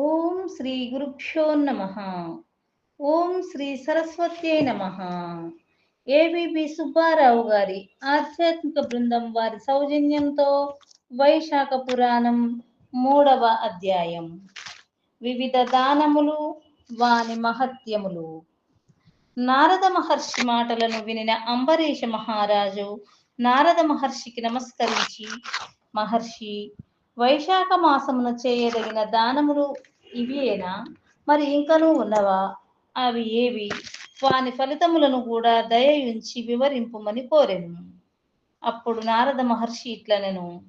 ఓం శ్రీ గురుభ్యో నమ. ఓం శ్రీ సరస్వత్యై నమ. ఏబిబి సుబ్బారావు గారి ఆధ్యాత్మిక బృందం వారి సౌజన్యంతో వైశాఖ పురాణం మూడవ అధ్యాయం. వివిధ దానములు వాని మహత్యములు. నారద మహర్షి మాటలను వినిన అంబరీష మహారాజు నారద మహర్షికి నమస్కరించి మహర్షి వైశాఖ మాసమున చేయదగిన దానములు ఇవేనా మరి ఇంకనూ ఉన్నవా? అవి ఏవి? వాని ఫలితములను కూడా దయయుంచి వివరింపుమని కోరెను. అప్పుడు నారద మహర్షి ఇట్లనెను.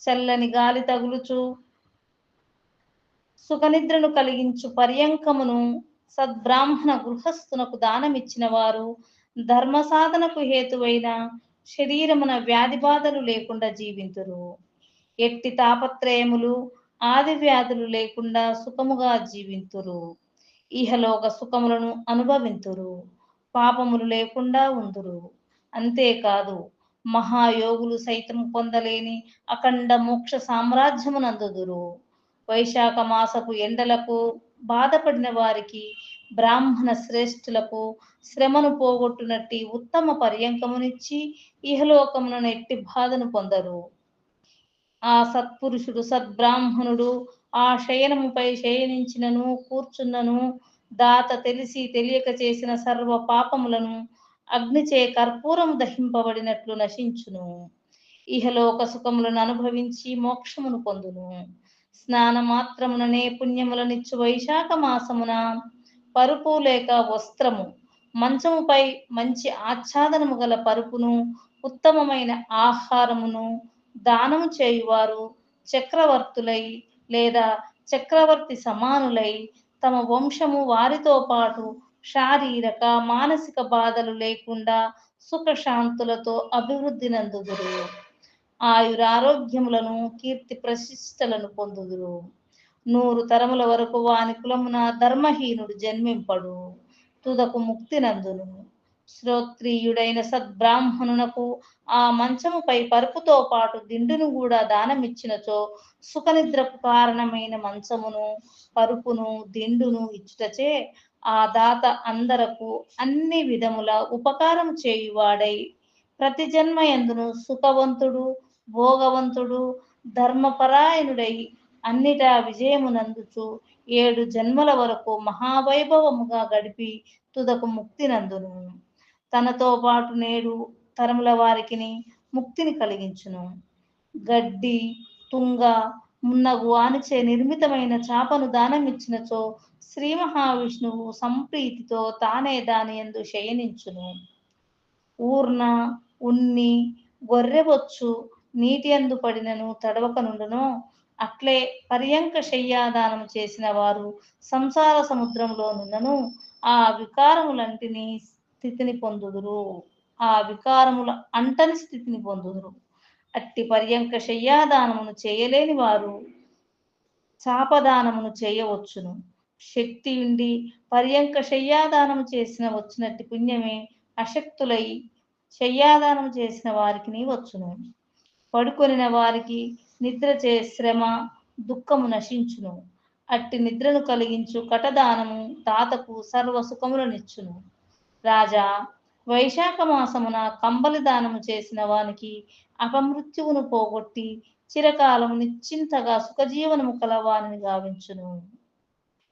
చల్లని గాలి తగులుచు సుఖనిద్రను కలిగించు పర్యంకమును సద్బ్రాహ్మణ గృహస్థునకు దానమిచ్చిన వారు ధర్మ సాధనకు హేతువైన శరీరమున వ్యాధి బాధలు లేకుండా జీవింతురు. ఎట్టి తాపత్రయములు ఆది వ్యాధులు లేకుండా సుఖముగా జీవింతురు. ఇహలోక సుఖములను అనుభవింతురు. పాపములు లేకుండా ఉందురు. అంతేకాదు మహాయోగులు సైతం పొందలేని అఖండ మోక్ష సామ్రాజ్యమునందుదురు. వైశాఖ మాసపు ఎండలకు బాధపడిన వారికి బ్రాహ్మణ శ్రేష్ఠులకు శ్రమను పోగొట్టునట్టి ఉత్తమ పర్యంకమునిచ్చి ఇహలోకమున ఎట్టి బాధను పొందరు. ఆ సత్పురుషుడు సద్బ్రాహ్మణుడు ఆ శయనముపై శయనించినను కూర్చున్నను దాత తెలిసి తెలియక చేసిన సర్వ పాపములను అగ్నిచే కర్పూరం దహింపబడినట్లు నశించును. ఇహలోక సుఖములను అనుభవించి మోక్షమును పొందును. స్నాన మాత్రముననే పుణ్యములనిచ్చు వైశాఖ మాసమున పరుపు లేక వస్త్రము మంచముపై మంచి ఆచ్ఛాదనము గల పరుపును ఉత్తమమైన ఆహారమును దానము చేయువారు చక్రవర్తులై లేదా చక్రవర్తి సమానులై తమ వంశము వారితో పాటు శారీరక మానసిక బాధలు లేకుండా సుఖశాంతులతో అభివృద్ధి నందుదురు ఆయురారోగ్యములను కీర్తి ప్రశిష్టలను పొందుదురు. నూరు తరముల వరకు వాని కులమున ధర్మహీనుడు జన్మింపడు. తుదకు ముక్తి నందును శ్రోత్రియుడైన సద్బ్రాహ్మణునకు ఆ మంచముపై పరుపుతో పాటు దిండును కూడా దానమిచ్చినచో సుఖనిద్రకు కారణమైన మంచమును పరుపును దిండును ఇచ్చుటచే ఆ దాత అందరకు అన్ని విధముల ఉపకారం చేయువాడై ప్రతి జన్మ ఎందును సుఖవంతుడు భోగవంతుడు ధర్మపరాయణుడై అన్నిటా విజయమునందుచు ఏడు జన్మల వరకు మహావైభవముగా గడిపి తుదకు ముక్తి నందును తనతో పాటు నేడు తరముల వారికిని ముక్తిని కలిగించును. గడ్డి తుంగ మున్నగు ఆనిచే నిర్మితమైన చాపను దానమిచ్చినచో శ్రీ మహావిష్ణువు సంప్రీతితో తానే దాని ఎందు శయనించును. ఊర్ణ ఉన్ని గొర్రెబొచ్చు నీటి అందు పడినను తడవకనుండను. అట్లే పర్యంక శయ్యాదానం చేసిన వారు సంసార సముద్రంలో నున్నను. ఆ వికారములంటిని స్థితిని పొందుదురు. ఆ వికారముల అంటని స్థితిని పొందుదురు. అట్టి పర్యంక శయ్యాదానమును చేయలేని వారు చాపదానమును చేయవచ్చును. శక్తి ఉండి పర్యంక శయ్యాదానము చేసిన వచ్చినట్టి పుణ్యమే అశక్తులై శయ్యాదానం చేసిన వారికి వచ్చును. పడుకొనిన వారికి నిద్ర చే శ్రమ దుఃఖము నశించును. అట్టి నిద్రను కలిగించు కటదానము తాతకు సర్వ సుఖములనిచ్చును రాజా వైశాఖ మాసమున కంబలి దానము చేసిన వానికి అపమృత్యువును పోగొట్టి చిరకాలము నిశ్చింతగా సుఖజీవనము కలవానిని గావించును.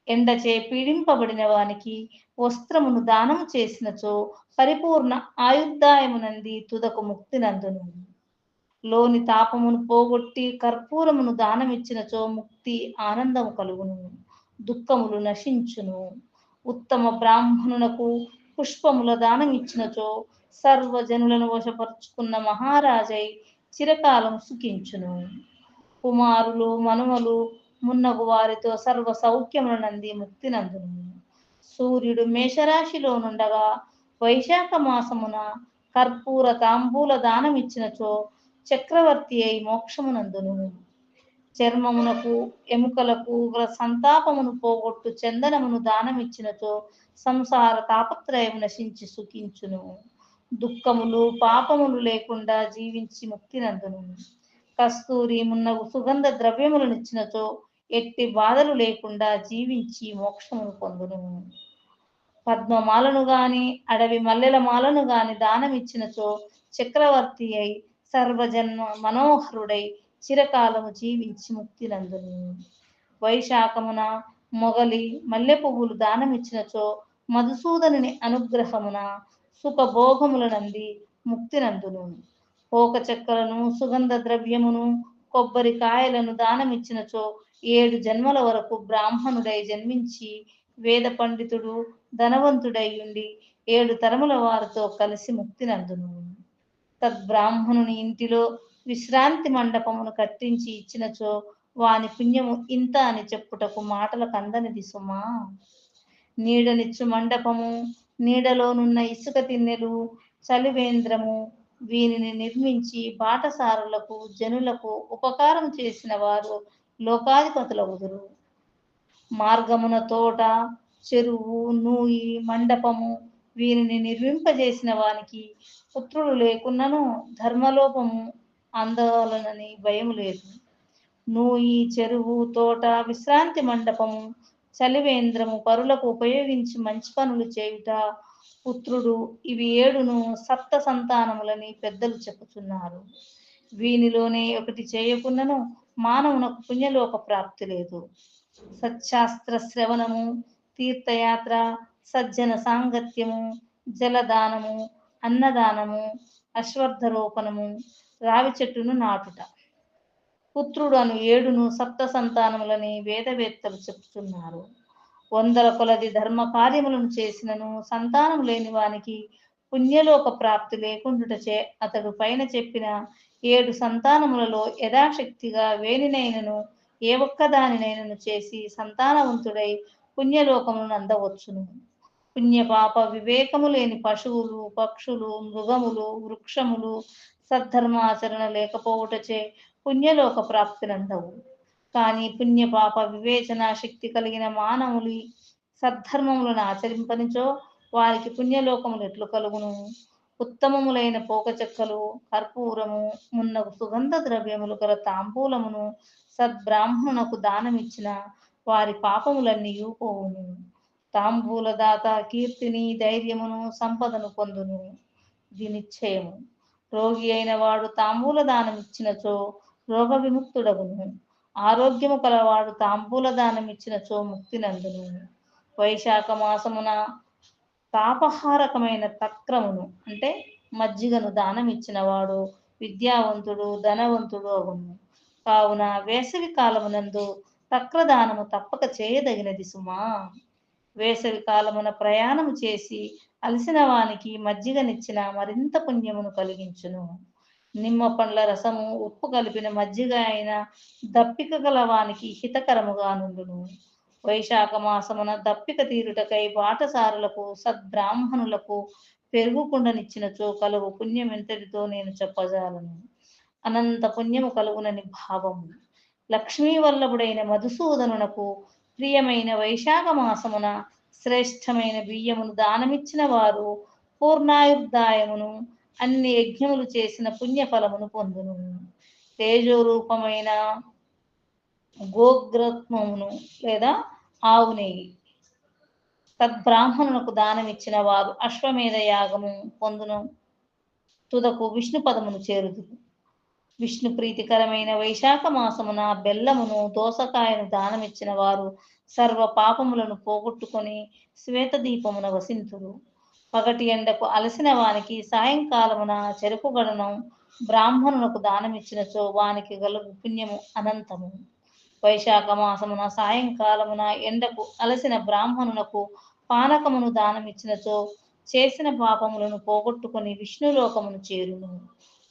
ఎండచే పీడింపబడిన వానికి వస్త్రమును దానము చేసినచో పరిపూర్ణ ఆయుర్దాయమునంది తుదకు ముక్తి నందును లోని తాపమును పోగొట్టి కర్పూరమును దానమిచ్చినచో ముక్తి ఆనందము కలుగును. దుఃఖములు నశించును. ఉత్తమ బ్రాహ్మణునకు పుష్పముల దానం ఇచ్చినచో సర్వజనులను వశపరుచుకున్న మహారాజై చిరకాలం సుఖించును. కుమారులు మనుమలు మున్నగు వారితో సర్వ సౌఖ్యములనంది ముక్తి నందును. సూర్యుడు మేషరాశిలో నుండగా వైశాఖ మాసమున కర్పూర తాంబూల దానమిచ్చినచో చక్రవర్తి అయి మోక్షమునందును చర్మమునకు ఎముకలకు ఉగ్ర సంతాపమును పోగొట్టు చందనమును దానమిచ్చినచో సంసార తాపత్రయము నశించి సుఖించును. దుఃఖములు పాపములు లేకుండా జీవించి ముక్తి నందును కస్తూరి మున్నగు సుగంధ ద్రవ్యములను ఇచ్చినచో ఎట్టి బాధలు లేకుండా జీవించి మోక్షమును పొందును. పద్మమాలను గాని అడవి మల్లెల మాలను గాని దానమిచ్చినచో చక్రవర్తి అయి సర్వజన్మ మనోహరుడై చిరకాలము జీవించి ముక్తి నందును వైశాఖమున మొగలి మల్లె పువ్వులు దానమిచ్చినచో మధుసూదనుని అనుగ్రహమున సుఖభోగముల నంది ముక్తి నందును పోక చెక్కలను సుగంధ ద్రవ్యమును కొబ్బరి కాయలను దానమిచ్చినచో ఏడు జన్మల వరకు బ్రాహ్మణుడై జన్మించి వేద పండితుడు ధనవంతుడై ఉండి ఏడు తరముల వారితో కలిసి ముక్తి నందును తద్బ్రాహ్మణుని ఇంటిలో విశ్రాంతి మండపమును కట్టించి ఇచ్చినచో వాని పుణ్యము ఇంత అని చెప్పుటకు మాటలకు అందనిది సుమా. నీడనిచ్చు మండపము నీడలోనున్న ఇసుక తిన్నెలు చలివేంద్రము వీనిని నిర్మించి బాటసారులకు జనులకు ఉపకారం చేసిన వారు లోకాధిపతులవుదురు మార్గమున తోట చెరువు నూయి మండపము వీనిని నిర్మింపజేసిన వానికి పుత్రులు లేకున్నను ధర్మలోపము అందవలనని భయం లేదు. నూయి చెరువు తోట విశ్రాంతి మండపము చలివేంద్రము పరులకు ఉపయోగించి మంచి పనులు చేయుట పుత్రుడు. ఇవి ఏడును సప్త సంతానములని పెద్దలు చెప్పుచున్నారు. వీనిలోనే ఒకటి చేయకున్నను మానవునకు పుణ్యలోక ప్రాప్తి లేదు. సత్శాస్త్ర శ్రవణము తీర్థయాత్ర సజ్జన సాంగత్యము జలదానము అన్నదానము అశ్వర్థరోపణము రావి చెట్టును నాటుట. పుత్రుడు అను ఏడును సప్త సంతానములని వేదవేత్తలు చెప్తున్నారు. వందల కొలది ధర్మ కార్యములను చేసినను సంతానం లేని వానికి పుణ్యలోక ప్రాప్తి లేకుండుటచే అతడు పైన చెప్పిన ఏడు సంతానములలో యథాశక్తిగా వేణినైనను ఏ ఒక్కదానినైనను చేసి సంతానవంతుడై పుణ్యలోకమును అందవచ్చును. పుణ్యపాప వివేకము లేని పశువులు పక్షులు మృగములు వృక్షములు సద్ధర్మ ఆచరణ లేకపోవుటచే పుణ్యలోక ప్రాప్తినందవు. కానీ పుణ్యపాప వివేచన శక్తి కలిగిన మానవులు సద్ధర్మములను ఆచరింపనిచో వారికి పుణ్యలోకములు ఎట్లు కలుగును? ఉత్తమములైన పోక చెక్కలు కర్పూరము మున్నగు సుగంధ ద్రవ్యములు గల తాంబూలమును సద్బ్రాహ్మణునకు దానమిచ్చిన వారి పాపములన్నీ పోవును. తాంబూలదాత కీర్తిని ధైర్యమును సంపదను పొందును. ఇది నిశ్చయము రోగి అయిన వాడు తాంబూల దానం ఇచ్చినచో రోగ విముక్తుడగును ఆరోగ్యము కలవాడు తాంబూల దానం ఇచ్చినచో ముక్తి నందును వైశాఖ మాసమున తాపహారకమైన తక్రమును అంటే మజ్జిగను దానం ఇచ్చినవాడు విద్యావంతుడు ధనవంతుడు అగును. కావున వేసవి కాలమునందు తక్రదానము తప్పక చేయదగినది సుమా. వేసవి కాలమున ప్రయాణము చేసి అలసిన వానికి మజ్జిగనిచ్చిన మరింత పుణ్యమును కలిగించును. నిమ్మ పండ్ల రసము ఉప్పు కలిపిన మజ్జిగ అయిన దప్పిక గల వానికి హితకరముగా నుండును. వైశాఖ మాసమున దప్పిక తీరుటకై బాటసారులకు సద్బ్రాహ్మణులకు పెరుగుకుండనిచ్చినచో కలుగు పుణ్యం ఎంతటితో నేను చెప్పజాలను. అనంత పుణ్యము కలుగునని భావము. లక్ష్మీ వల్లభుడైన మధుసూదనునకు ప్రియమైన వైశాఖ మాసమున శ్రేష్టమైన బియ్యమును దానమిచ్చిన వారు పూర్ణాయుర్దాయమును అన్ని యజ్ఞములు చేసిన పుణ్యఫలమును పొందును. తేజోరూపమైన గోగ్రత్మమును లేదా ఆవు నెయ్యి. తద్బ్రాహ్మణులకు దానమిచ్చిన వారు అశ్వమేధ యాగము పొందును. తుదకు విష్ణు పదమును చేరుదురు. విష్ణు ప్రీతికరమైన వైశాఖ మాసమున బెల్లమును దోసకాయను దానమిచ్చిన వారు సర్వ పాపములను పోగొట్టుకొని శ్వేత దీపమున వసింతురు. పగటి ఎండకు అలసిన వానికి సాయంకాలమున చెరుకు గడనం బ్రాహ్మణునకు దానమిచ్చినచో వానికి గలుగు పుణ్యము అనంతము. వైశాఖ మాసమున సాయంకాలమున ఎండకు అలసిన బ్రాహ్మణునకు పానకమును దానమిచ్చినచో చేసిన పాపములను పోగొట్టుకొని విష్ణులోకమును చేరును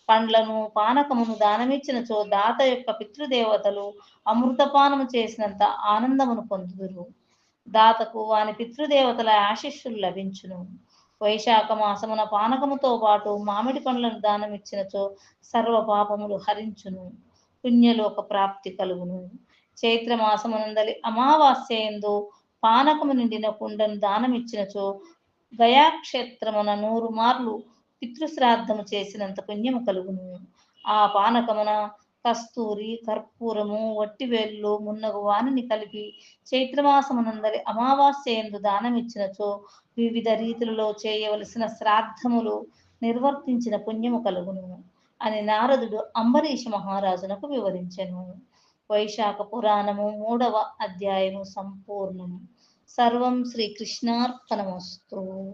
పండ్లను పానకమును దానమిచ్చినచో దాత యొక్క పితృదేవతలు అమృతపానము చేసినంత ఆనందమును పొందుదురు. దాతకు వాని పితృదేవతల ఆశిష్యులు లభించును. వైశాఖ మాసమున పానకముతో పాటు మామిడి పండ్లను దానమిచ్చినచో సర్వ పాపములు హరించును. పుణ్యలోక ప్రాప్తి కలుగును. చైత్ర మాసమునందలి అమావాస్య ఎందు పానకము నిండిన కుండను దానమిచ్చినచో గయాక్షేత్రమున నూరు మార్లు పితృశ్రాద్ధము చేసినంత పుణ్యము కలుగును. ఆ పానకమున కస్తూరి కర్పూరము వట్టివేళ్ళు మున్నగు వానిని కలిపి చైత్రమాసమునందరి అమావాస్యందు దానమిచ్చినచో వివిధ రీతులలో చేయవలసిన శ్రాద్ధములు నిర్వర్తించిన పుణ్యము కలుగును అని నారదుడు అంబరీష మహారాజునకు వివరించెను. వైశాఖ పురాణము మూడవ అధ్యాయము సంపూర్ణము. సర్వం శ్రీకృష్ణార్పణమస్తు.